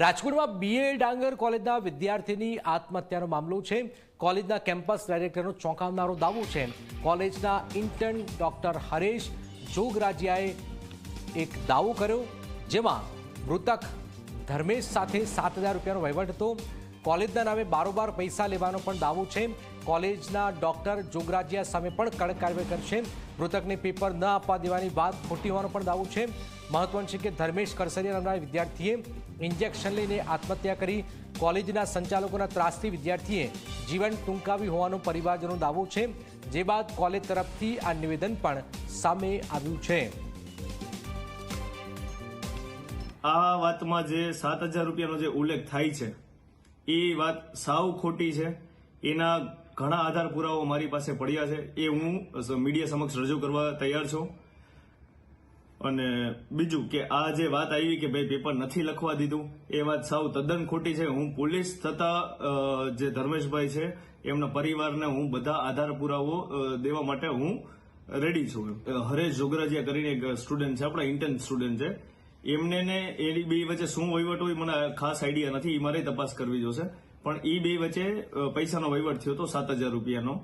રાજકોટમાં બીએ ડાંગર કોલેજના વિદ્યાર્થીની આત્મહત્યાનો મામલો છે. કોલેજના કેમ્પસ ડાયરેક્ટરનો ચોંકાવનારો દાવો છે. કોલેજના ઇન્ટર્ન ડોક્ટર હરેશ જોગરાજિયાએ એક દાવો કર્યો, જેમાં મૃતક ધર્મેશ સાથે સાત હજાર રૂપિયાનો વહીવટ હતો. કોલેજના નામે બારોબાર પૈસા લેવાનો પણ દાવો છે. કોલેજના ડોક્ટર જોગરાજીયા સામે પણ કડક કાર્યવાહી કરશે. મૃતકને પેપર ન આપવા દેવાની વાત ખોટી હોવાનો પણ દાવો છે. મહત્વનું છે કે ધર્મેશ કરસરિયા નામના વિદ્યાર્થીએ ઇન્જેક્શન લઈને આત્મહત્યા કરી કોલેજના સંચાલકોના ત્રાસથી વિદ્યાર્થીએ જીવન ટૂંકાવી હોવાનો પરિવારજનો દાવો છે. જે બાદ કોલેજ તરફથી આ નિવેદન પણ સામે આવ્યું છે. આ વાતમાં જે સાત હજાર રૂપિયાનો જે ઉલ્લેખ થાય છે, એ વાત સાવ ખોટી છે. એના ઘણા આધાર પુરાવો મારી પાસે પડ્યા છે. એ હું મીડિયા સમક્ષ રજૂ કરવા તૈયાર છું. અને બીજું કે આ જે વાત આવી કે ભાઈ પેપર નથી લખવા દીધું, એ વાત સાવ તદ્દન ખોટી છે. હું પોલીસ તથા જે ધર્મેશભાઈ છે, એમના પરિવારને હું બધા આધાર પુરાવો દેવા માટે હું રેડી છું. હરેશ જોગરાજીયા કરીને એક સ્ટુડન્ટ છે, આપણા ઇન્ટર્ન સ્ટુડન્ટ છે. એમને ને એની બે વચ્ચે શું વહીવટ હોય, મને ખાસ આઈડિયા નથી એ મારે તપાસ કરવી જોશે. પણ એ બે વચ્ચે પૈસાનો વહીવટ થયો હતો સાત હજાર રૂપિયાનો.